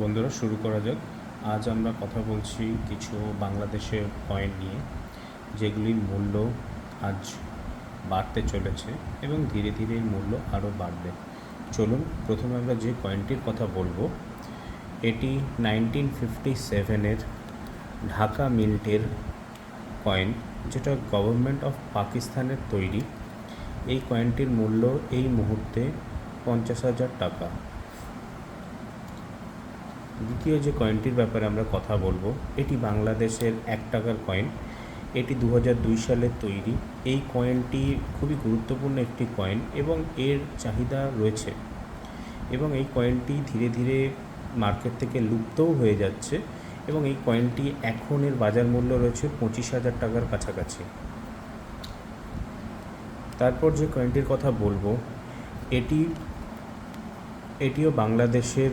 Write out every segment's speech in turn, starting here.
বন্ধুরা, শুরু করা যাক। আজ আমরা কথা বলছি কিছু বাংলাদেশের কয়েন নিয়ে, যেগুলির মূল্য আজ বাড়তে চলেছে এবং ধীরে ধীরে মূল্য আরও বাড়বে। চলুন, প্রথমে আমরা যে কয়েনটির কথা বলব, এটি নাইনটিন ফিফটি সেভেনের ঢাকা মিল্টের কয়েন যেটা গভর্নমেন্ট অফ পাকিস্তানের তৈরি। এই কয়েনটির মূল্য এই মুহূর্তে পঞ্চাশ হাজার টাকা। দ্বিতীয় যে কয়েনটির ব্যাপারে আমরা কথা বলব, এটি বাংলাদেশের এক টাকার কয়েন এটি দু সালের তৈরি। এই কয়েনটি খুবই গুরুত্বপূর্ণ একটি কয়েন এবং এর চাহিদা রয়েছে এবং এই কয়েনটি ধীরে ধীরে মার্কেট থেকে লুপ্তও হয়ে যাচ্ছে এবং এই কয়েনটি এখন এর বাজার মূল্য রয়েছে পঁচিশ হাজার টাকার কাছাকাছি। তারপর যে কয়েনটির কথা বলব, এটি, এটিও বাংলাদেশের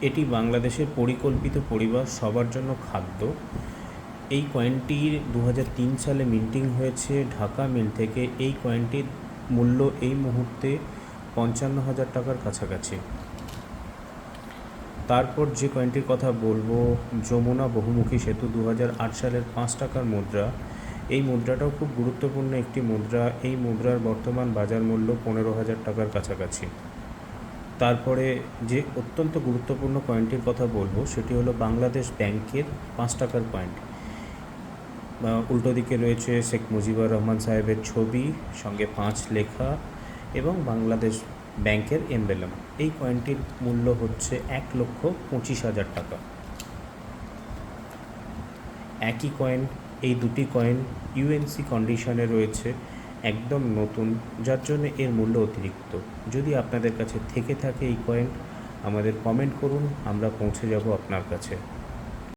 এটি বাংলাদেশের পরিকল্পিত পরিবার সবার জন্য খাদ্য। এই কয়েনটির দু সালে মিন্টিং হয়েছে। ঢাকা মিল থেকে এই কয়েনটির মূল্য এই মুহূর্তে পঞ্চান্ন হাজার টাকার কাছাকাছি। তারপর যে কয়েনটির কথা বলব, যমুনা বহুমুখী সেতু দু হাজার আট সালের পাঁচ টাকার মুদ্রা। এই মুদ্রাটাও খুব গুরুত্বপূর্ণ একটি মুদ্রা। এই মুদ্রার বর্তমান বাজার মূল্য পনেরো হাজার টাকার কাছাকাছি। তারপরে যে অত্যন্ত গুরুত্বপূর্ণ কয়েনটির কথা বলব, সেটি হলো বাংলাদেশ ব্যাংকের পাঁচ টাকার কয়েন বা উল্টো দিকে রয়েছে শেখ মুজিবুর রহমান সাহেবের ছবি, সঙ্গে পাঁচ লেখা এবং বাংলাদেশ ব্যাংকের এমবেলম এই কয়েনটির মূল্য হচ্ছে এক লক্ষ পঁচিশ হাজার টাকা। একই কয়েন এই দুটি কয়েন ইউএনসি কন্ডিশনে রয়েছে। একদম নতুন, যার জন্য এর মূল্য অতিরিক্ত। যদি আপনাদের কাছে থেকে থাকে এই কয়েন আমাদের কমেন্ট করুন, আমরা পৌঁছে যাব আপনার কাছে।